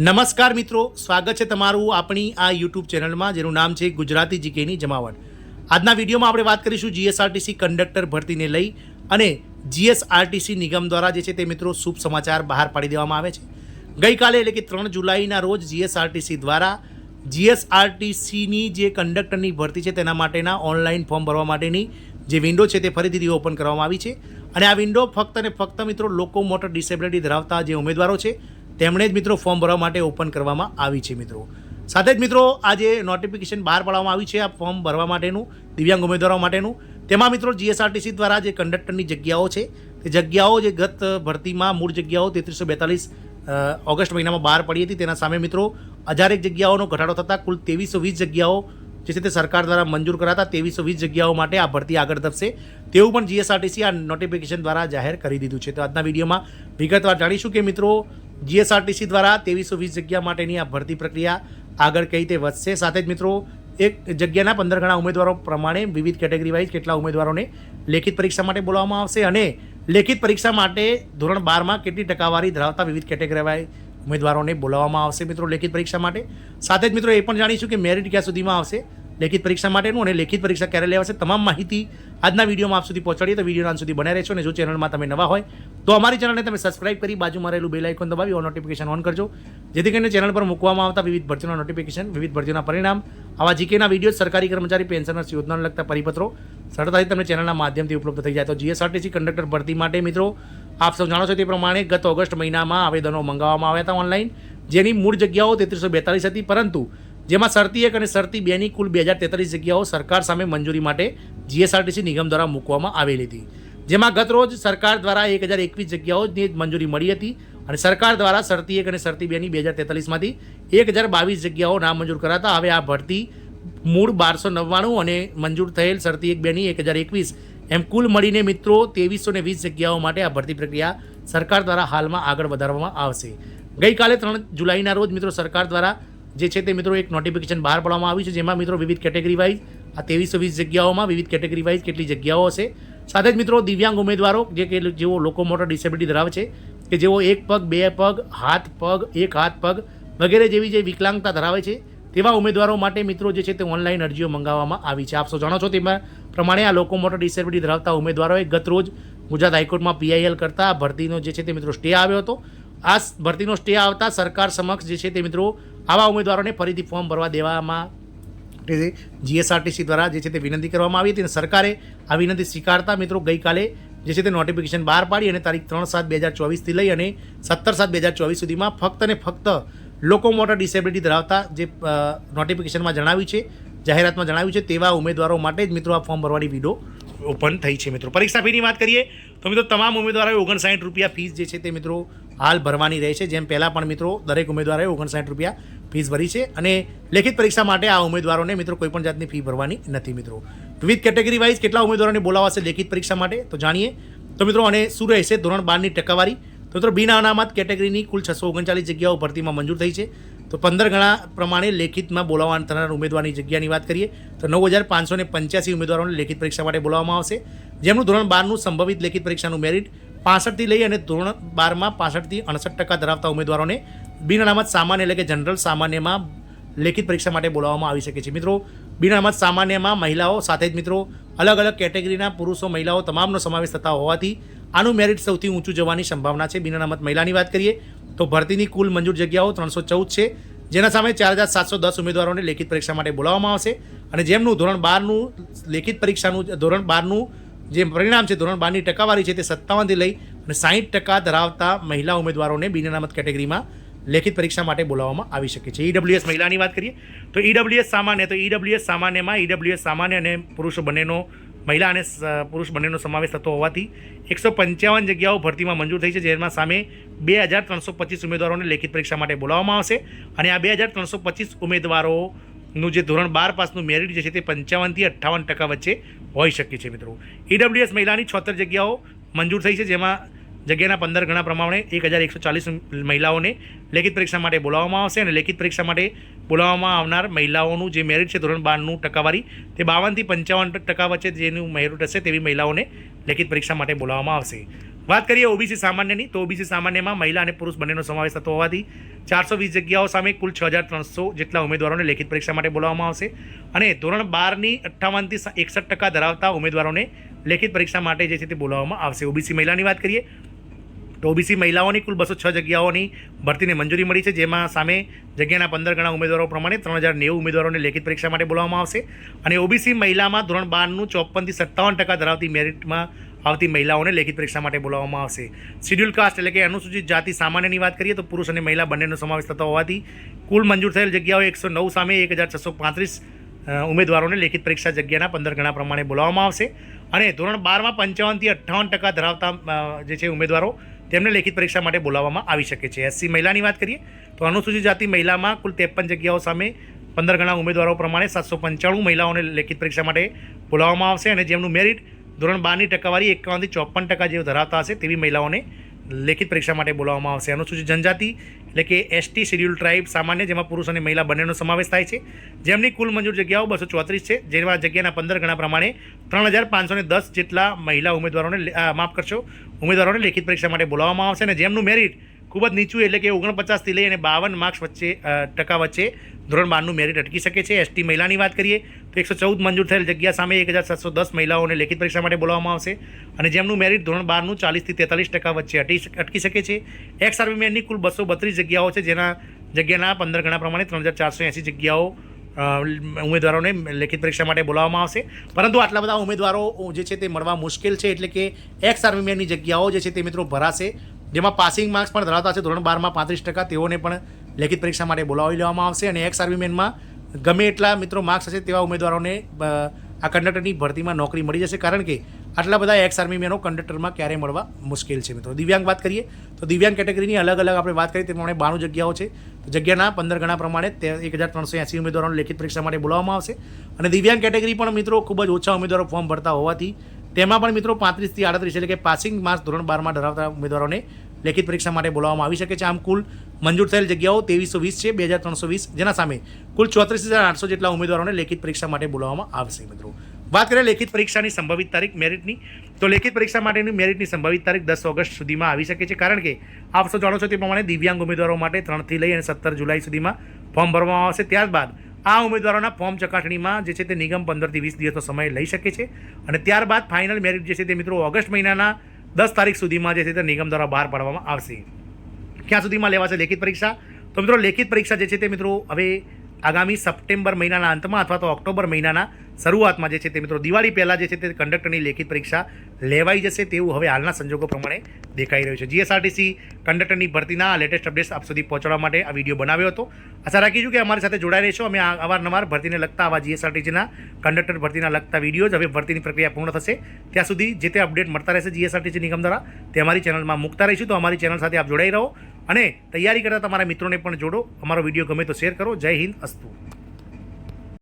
નમસ્કાર મિત્રો, સ્વાગત છે તમારું આપણી આ યુટ્યુબ ચેનલમાં, જેનું નામ છે ગુજરાતી જીકેની જમાવટ. આજના વિડીયોમાં આપણે વાત કરીશું જીએસઆરટીસી કંડક્ટર ભરતીને લઈ અને જીએસઆરટીસી નિગમ દ્વારા જે છે તે મિત્રો શુભ સમાચાર બહાર પાડી દેવામાં આવે છે. ગઈકાલે એટલે કે ત્રણ જુલાઈના રોજ જીએસઆરટીસી દ્વારા જીએસઆરટીસીની જે કંડક્ટરની ભરતી છે તેના માટેના ઓનલાઈન ફોર્મ ભરવા માટેની જે વિન્ડો છે તે ફરીથી ઓપન કરવામાં આવી છે. અને આ વિન્ડો ફક્ત અને ફક્ત મિત્રો લોકો મોટર ડિસેબિલિટી ધરાવતા જે ઉમેદવારો છે તેમણે જ મિત્રો ફોર્મ ભરવા માટે ઓપન કરવામાં આવી છે મિત્રો. સાથે જ મિત્રો આ જે નોટિફિકેશન બહાર પાડવામાં આવી છે આ ફોર્મ ભરવા માટેનું, દિવ્યાંગ ઉમેદવારો માટેનું. તેમાં મિત્રો જીએસઆરટીસી દ્વારા જે કંડક્ટરની જગ્યાઓ છે, તે જગ્યાઓ જે ગત ભરતીમાં મૂળ જગ્યાઓ તેત્રીસો બેતાલીસ ઓગસ્ટ મહિનામાં બહાર પડી હતી, તેના સામે મિત્રો હજારેક જગ્યાઓનો ઘટાડો થતાં કુલ ત્રેવીસો વીસ જગ્યાઓ જે છે તે સરકાર દ્વારા મંજૂર કરાતા ત્રેવીસો વીસ જગ્યાઓ માટે આ ભરતી આગળ ધપશે તેવું પણ જીએસઆરટીસી આ નોટિફિકેશન દ્વારા જાહેર કરી દીધું છે. તો આજના વિડીયોમાં વિગતવાર જાણીશું કે મિત્રો જીએસઆરટીસી દ્વારા ત્રેવીસો વીસ જગ્યા માટેની આ ભરતી પ્રક્રિયા આગળ કઈ રીતે વધશે? સાથે જ મિત્રો, એક જગ્યાના પંદર ઘણા ઉમેદવારો પ્રમાણે વિવિધ કેટેગરી વાઇઝ કેટલા ઉમેદવારોને લેખિત પરીક્ષા માટે બોલાવવામાં આવશે અને લેખિત પરીક્ષા માટે ધોરણ બારમાં કેટલી ટકાવારી ધરાવતા વિવિધ કેટેગરી વાઇઝ ઉમેદવારોને બોલાવવામાં આવશે મિત્રો લેખિત પરીક્ષા માટે? સાથે જ મિત્રો એ પણ જાણીશું કે મેરિટ ક્યાં સુધીમાં આવશે? લેખિત પરીક્ષા માટેનું અને લેખિત પરીક્ષા ક્યારે લેવાશે તમામ માહિતી આજના વિડીયોમાં આપ સુધી પહોંચાડીએ. તો વિડીયોના અંત સુધી બને રહેશો અને જો ચેનલમાં તમે નવા હોય, તો અમારી ચેનલને તમે સબસ્ક્રાઇબ કરી બાજુમાં રહેલું બેલ આઇકોન દબાવી ઓન નોટિફિકેશન ઓન કરજો. જેથી કરીને ચેનલ પર મૂકવામાં આવતા વિવિધ ભરતીના નોટિફિકેશન વિવિધ ભરતીના પરિણામ, આવા જીકેના વીડિયો, સરકારી કર્મચારી પેન્શનર્સ યોજનાને લગતા પરિપત્રો સરળતાથી તમને ચેનલના માધ્યમથી ઉપલબ્ધ થઈ જાય. તો જીએસઆરટીસી કંડક્ટર ભરતી માટે મિત્રો, આપ સૌ જાણો છો તે પ્રમાણે ગત ઓગસ્ટ મહિનામાં આવેદનો મંગાવવામાં આવ્યા હતા ઓનલાઈન જેની મૂળ જગ્યાઓ તેત્રીસો બેતાલીસ હતી, પરંતુ જેમાં શરતી એક અને શરતી બેની કુલ બે હજાર તેતાલીસ જગ્યાઓ સરકાર સામે મંજૂરી માટે જીએસઆરટીસી નિગમ દ્વારા મૂકવામાં આવેલી હતી. જેમાં ગત રોજ સરકાર દ્વારા એક હજાર એકવીસ જગ્યાઓની મંજૂરી મળી હતી અને સરકાર દ્વારા શરતી એક અને શરતી બેની બે હજાર તેતાલીસમાંથી એક હજાર બાવીસ જગ્યાઓ નામંજૂર કરાતા હવે આ ભરતી મૂળ બારસો નવ્વાણું અને મંજૂર થયેલ શરતી એક બેની એક હજાર એકવીસ એમ કુલ મળીને મિત્રો ત્રેવીસો ને વીસ જગ્યાઓ માટે આ ભરતી પ્રક્રિયા સરકાર દ્વારા હાલમાં આગળ વધારવામાં આવશે. ગઈકાલે ત્રણ જુલાઈના રોજ મિત્રો સરકાર દ્વારા જે છે તે મિત્રો એક નોટિફિકેશન બહાર પાડવામાં આવ્યું છે, જેમાં મિત્રો વિવિધ કેટેગરી વાઇઝ આ ત્રેવીસો વીસ જગ્યાઓમાં વિવિધ કેટેગરી વાઇઝ કેટલી જગ્યાઓ હશે. સાથે જ મિત્રો દિવ્યાંગ ઉમેદવારો, જે કે જેઓ લોકો મોટર ડિસેબિલિટી ધરાવે છે, કે જેઓ એક પગ, બે પગ, હાથ પગ, એક હાથ પગ વગેરે જેવી જે વિકલાંગતા ધરાવે છે, તેવા ઉમેદવારો માટે મિત્રો જે છે તે ઓનલાઈન અરજીઓ મંગાવવામાં આવી છે. આપ જાણો છો તેમાં પ્રમાણે આ લોકો મોટર ડિસેબિલિટી ધરાવતા ઉમેદવારોએ ગત રોજ ગુજરાત હાઈકોર્ટમાં પીઆઈએલ કરતા ભરતીનો જે છે તે મિત્રો સ્ટે આવ્યો હતો. આ ભરતીનો સ્ટે આવતા સરકાર સમક્ષ જે છે તે મિત્રો આવા ઉમેદવારોને ફરીથી ફોર્મ ભરવા દેવામાં જીએસઆરટીસી દ્વારા જે છે તે વિનંતી કરવામાં આવી હતી અને સરકારે આ વિનંતી સ્વીકારતા મિત્રો ગઈકાલે જે છે તે નોટિફિકેશન બહાર પાડી અને તારીખ ત્રણ સાત બે હજાર ચોવીસથી લઈ અને સત્તર સાત બે હજાર ચોવીસ સુધીમાં ફક્ત ને ફક્ત લોકો મોટર ડિસેબિલિટી ધરાવતા જે નોટિફિકેશનમાં જણાવ્યું છે જાહેરાતમાં જણાવ્યું છે તેવા ઉમેદવારો માટે જ મિત્રો આ ફોર્મ ભરવાની વિડો ઓપન થઈ છે મિત્રો. પરીક્ષા ફીની વાત કરીએ તો મિત્રો તમામ ઉમેદવારોએ ઓગણસાઠ રૂપિયા ફીસ જે છે તે મિત્રો હાલ ભરવાની રહે છે. જેમ પહેલાં પણ મિત્રો દરેક ઉમેદવારોએ ઓગણસાઠ રૂપિયા ફીસ ભરી છે અને લેખિત પરીક્ષા માટે આ ઉમેદવારોને મિત્રો કોઈપણ જાતની ફી ભરવાની નથી મિત્રો. વિવિધ કેટેગરી વાઇઝ કેટલા ઉમેદવારોને બોલાવાશે લેખિત પરીક્ષા માટે? તો જાણીએ. તો મિત્રો અને શું રહેશે? ધોરણ બારની ટકાવારી. તો મિત્રો બિન અનામત કેટેગરીની કુલ છસો ઓગણચાલીસ જગ્યાઓ ભરતીમાં મંજૂર થઈ છે. તો પંદર ગણા પ્રમાણે લેખિતમાં બોલાવવા થનાર ઉમેદવારની જગ્યાની વાત કરીએ, તો નવ હજાર પાંચસો પંચ્યાસી ઉમેદવારોને લેખિત પરીક્ષા માટે બોલાવવામાં આવશે. જેમનું ધોરણ બારનું સંભવિત લેખિત પરીક્ષાનું મેરિટ પાસઠથી લઈ અને ધોરણ બારમાં પાસઠથી અડસઠ ટકા ધરાવતા ઉમેદવારોને બિન અનામત સામાન્ય એટલે કે જનરલ સામાન્યમાં લેખિત પરીક્ષા માટે બોલાવવામાં આવી શકે છે. મિત્રો, બિન અનામત સામાન્યમાં મહિલાઓ સાથે જ મિત્રો, અલગ અલગ કેટેગરીના પુરુષો, મહિલાઓ તમામનો સમાવેશ થતા હોવાથી આનું મેરિટ સૌથી ઊંચું જવાની સંભાવના છે. બિન અનામત મહિલાની વાત કરીએ તો ભરતીની કુલ મંજૂર જગ્યાઓ ત્રણસો ચૌદ છે, જેના સામે ચાર હજાર સાતસો દસ ઉમેદવારોને લેખિત પરીક્ષા માટે બોલાવવામાં આવશે. અને જેમનું ધોરણ બારનું લેખિત પરીક્ષાનું, ધોરણ બારનું જે પરિણામ છે, ધોરણ બારની ટકાવારી છે તે સત્તાવનથી લઈ અને સાહીઠ ટકા ધરાવતા મહિલા ઉમેદવારોને બિન અનામત કેટેગરીમાં લેખિત પરીક્ષા માટે બોલાવવામાં આવી શકે છે. ઈડબ્લ્યુએસ મહિલાની વાત કરીએ, તો ઈડબ્લ્યુએસ સામાન્ય, તો ઈડબ્લ્યુએસ સામાન્યમાં ઈડબ્લ્યુએસ સામાન્ય અને પુરુષો બંનેનો, મહિલા અને પુરુષ બંનેનો સમાવેશ થતો હોવાથી એકસો પંચાવન જગ્યાઓ ભરતીમાં મંજૂર થઈ છે, જેમાં સામે બે હજાર ત્રણસો પચીસ ઉમેદવારોને લેખિત પરીક્ષા માટે બોલાવવામાં આવશે અને આ બે હજાર ત્રણસો પચીસ ઉમેદવારોનું જે ધોરણ બાર પાસનું મેરિટ જે છે તે પંચાવનથી અઠ્ઠાવન ટકા વચ્ચે હોઈ શકે છે મિત્રો. ઈડબ્લ્યુએસ મહિલાની છોતેર જગ્યાઓ મંજૂર થઈ છે, જેમાં જગ્યાના પંદર ગણા પ્રમાણે એક હજાર એકસો ચાલીસ મહિલાઓને લેખિત પરીક્ષા માટે બોલાવવામાં આવશે અને લેખિત પરીક્ષા માટે બોલાવવામાં આવનાર મહિલાઓનું જે મેરિટ છે, ધોરણ બારનું ટકાવારી, તે બાવનથી પંચાવન ટકા વચ્ચે જેનું મેરિટ હશે તેવી મહિલાઓને લેખિત પરીક્ષા માટે બોલાવવામાં આવશે. વાત કરીએ ઓબીસી સામાન્યની, તો ઓબીસી સામાન્યમાં મહિલા અને પુરુષ બંનેનો સમાવેશ થતો હોવાથી ચારસો વીસ જગ્યાઓ સામે કુલ છ હજાર ત્રણસો જેટલા ઉમેદવારોને લેખિત પરીક્ષા માટે બોલાવવામાં આવશે. અને ધોરણ બારની અઠ્ઠાવનથી એકસઠ ટકા ધરાવતા ઉમેદવારોને લેખિત પરીક્ષા માટે જે છે તે બોલાવવામાં આવશે. ઓબીસી મહિલાની વાત કરીએ, તો ઓબીસી મહિલાઓની કુલ બસો છ જગ્યાઓની ભરતીને મંજૂરી મળી છે, જેમાં સામે જગ્યાના પંદર ગણા ઉમેદવારો પ્રમાણે ત્રણ હજાર નેવું ઉમેદવારોને લેખિત પરીક્ષા માટે બોલાવવામાં આવશે. અને ઓબીસી મહિલામાં ધોરણ બારનું ચોપનથી સત્તાવન ટકા ધરાવતી મેરિટમાં આવતી મહિલાઓને લેખિત પરીક્ષા માટે બોલાવવામાં આવશે. શિડ્યુલ કાસ્ટ એટલે કે અનુસૂચિત જાતિ સામાન્યની વાત કરીએ તો પુરુષ અને મહિલા બંનેનો સમાવેશ થતો હોવાથી કુલ મંજૂર થયેલ જગ્યાઓ એકસો નવ સામે એક હજાર છસો પાંત્રીસ ઉમેદવારોને લેખિત પરીક્ષા જગ્યાના પંદર ગણા પ્રમાણે બોલાવવામાં આવશે. અને ધોરણ બારમાં પંચાવનથી અઠ્ઠાવન ટકા ધરાવતા જે છે ઉમેદવારો તેમને લેખિત પરીક્ષા માટે બોલાવવામાં આવી શકે છે. એસસી મહિલાની વાત કરીએ તો અનુસૂચિત જાતિ મહિલામાં કુલ ત્રેપન જગ્યાઓ સામે પંદર ગણા ઉમેદવારો પ્રમાણે સાતસો પંચાણું મહિલાઓને લેખિત પરીક્ષા માટે બોલાવવામાં આવશે અને જેમનું મેરિટ ધોરણ બારની ટકાવારી એકાવનથી ચોપન ટકા જેવું ધરાવતા હશે તેવી મહિલાઓને લેખિત પરીક્ષા માટે બોલાવવામાં આવશે. અનુસૂચિત જનજાતિ એટલે કે એસટી શેડ્યુલ ટ્રાઇબ સામાન્ય જેમાં પુરુષ અને મહિલા બંનેનો સમાવેશ થાય છે. જેમની કુલ મંજૂર જગ્યાઓ બસો ચોત્રીસ છે જેમાં જગ્યાના પંદર ગણા પ્રમાણે ત્રણ હજાર પાંચસો ને દસ જેટલા મહિલા ઉમેદવારોને માફ કરશો, ઉમેદવારોને લેખિત પરીક્ષા માટે બોલાવવામાં આવશે અને જેમનું મેરિટ ખૂબ જ નીચું એટલે કે ઓગણપચાસથી લઈ અને બાવન માર્ક્સ વચ્ચે ટકા વચ્ચે ધોરણ બારનું મેરિટ અટકી શકે છે. એસટી મહિલાની વાત કરીએ તો એકસો ચૌદ મંજૂર થયેલ જગ્યા સામે એક હજાર સાતસો દસ મહિલાઓને લેખિત પરીક્ષા માટે બોલાવવામાં આવશે અને જેમનું મેરિટ ધોરણ બારનું ચાલીસથી તેતાલીસ ટકા વચ્ચે અટી અટકી શકે છે. એક્સ આર્મીમેનની કુલ બસો બત્રીસ જગ્યાઓ છે, જેના જગ્યાના પંદર ગણા પ્રમાણે ત્રણ હજાર ચારસો એંસી જગ્યાઓ ઉમેદવારોને લેખિત પરીક્ષા માટે બોલાવવામાં આવશે. પરંતુ આટલા બધા ઉમેદવારો જે છે તે મળવા મુશ્કેલ છે, એટલે કે એક્સ આર્મીમેનની જગ્યાઓ જે છે તે મિત્રો ભરાશે. જેમાં પાસિંગ માર્ક્સ પણ ધરાવતા છે ધોરણ બારમાં પાંત્રીસ ટકા તેઓને પણ લેખિત પરીક્ષા માટે બોલાવી લેવામાં આવશે અને એક્સ આર્મીમેનમાં ગમે એટલા મિત્રો માર્ક્સ હશે તેવા ઉમેદવારોને આ કંડક્ટરની ભરતીમાં નોકરી મળી જશે. કારણ કે આટલા બધા એક્સ આર્મીમેનો કંડક્ટરમાં ક્યારે મળવા મુશ્કેલ છે મિત્રો. દિવ્યાંગ વાત કરીએ તો દિવ્યાંગ કેટેગરીની અલગ અલગ આપણે વાત કરીએ તે પ્રમાણે બાણું જગ્યાઓ છે. તો જગ્યાના પંદર ગણા પ્રમાણે તે એક હજાર ત્રણસો એંસી ઉમેદવારોને લેખિત પરીક્ષા માટે બોલાવવામાં આવશે. અને દિવ્યાંગ કેટેગરી પણ મિત્રો ખૂબ જ ઓછા ઉમેદવારો ફોર્મ ભરતા હોવાથી તેમાં પણ મિત્રો પાંત્રીસથી આડત્રીસ, એટલે કે પાસિંગ માર્ક્સ ધોરણ બારમાં ધરાવતા ઉમેદવારોને લેખિત પરીક્ષા માટે બોલાવવામાં આવી શકે છે. આમ કુલ મંજૂર થયેલ જગ્યાઓ ત્રેવીસો વીસ છે, બે હજાર ત્રણસો વીસ, જેના સામે કુલ ચોત્રીસ હજાર આઠસો જેટલા ઉમેદવારોને લેખિત પરીક્ષા માટે બોલાવવામાં આવશે મિત્રો. વાત કરીએ લેખિત પરીક્ષાની સંભવિત તારીખ મેરિટની, તો લેખિત પરીક્ષા માટેની મેરિટની સંભવિત તારીખ દસ ઓગસ્ટ સુધીમાં આવી શકે છે, કારણ કે આપ જાણો છો તે પ્રમાણે દિવ્યાંગ ઉમેદવારો માટે ત્રણથી લઈ અને સત્તર જુલાઈ સુધીમાં ફોર્મ ભરવામાં આવશે. ત્યારબાદ આ ઉમેદવારોના ફોર્મ ચકાસણીમાં જે છે તે નિગમ પંદરથી વીસ દિવસનો સમય લઈ શકે છે અને ત્યારબાદ ફાઇનલ મેરિટ જે છે તે મિત્રો ઓગસ્ટ મહિનાના દસ તારીખ સુધીમાં જે છે તે નિગમ દ્વારા બહાર પાડવામાં આવશે. ક્યાં સુધીમાં લેવાશે લેખિત પરીક્ષા? તો મિત્રો લેખિત પરીક્ષા જે છે તે મિત્રો હવે આગામી સપ્ટેમ્બર મહિનાના અંતમાં અથવા તો ઓક્ટોબર મહિનાના શરૂઆતમાં જે છે તે મિત્રો દિવાળી પહેલાં જે છે તે કંડક્ટરની લેખિત પરીક્ષા લેવાઈ જશે તેવું હવે હાલના સંજોગો પ્રમાણે દેખાઈ રહ્યું છે. જીએસઆરટીસી કંડક્ટરની ભરતીના લેટેસ્ટ અપડેટ્સ આપ સુધી પહોંચાડવા માટે આ વીડિયો બનાવ્યો હતો. આશા રાખીશું કે અમારી સાથે જોડાઈ રહેશો. અમે અવારનવાર ભરતીને લગતા આવા જીએસઆરટીસીના કંડક્ટર ભરતીના લગતા વિડીયોઝ હવે ભરતીની પ્રક્રિયા પૂર્ણ થશે. ત્યાં સુધી જે તે અપડેટ મળતા રહેશે જીએસઆરટીસી નિગમ દ્વારા તે અમારી ચેનલમાં મૂકતા રહીશું. તો અમારી ચેનલ સાથે આપ જોડાઈ રહો અને તૈયારી કરતા તમારા મિત્રોને પણ જોડો. અમારો વીડિયો ગમે તો શેર કરો. જય હિન્દ, અસ્તુ.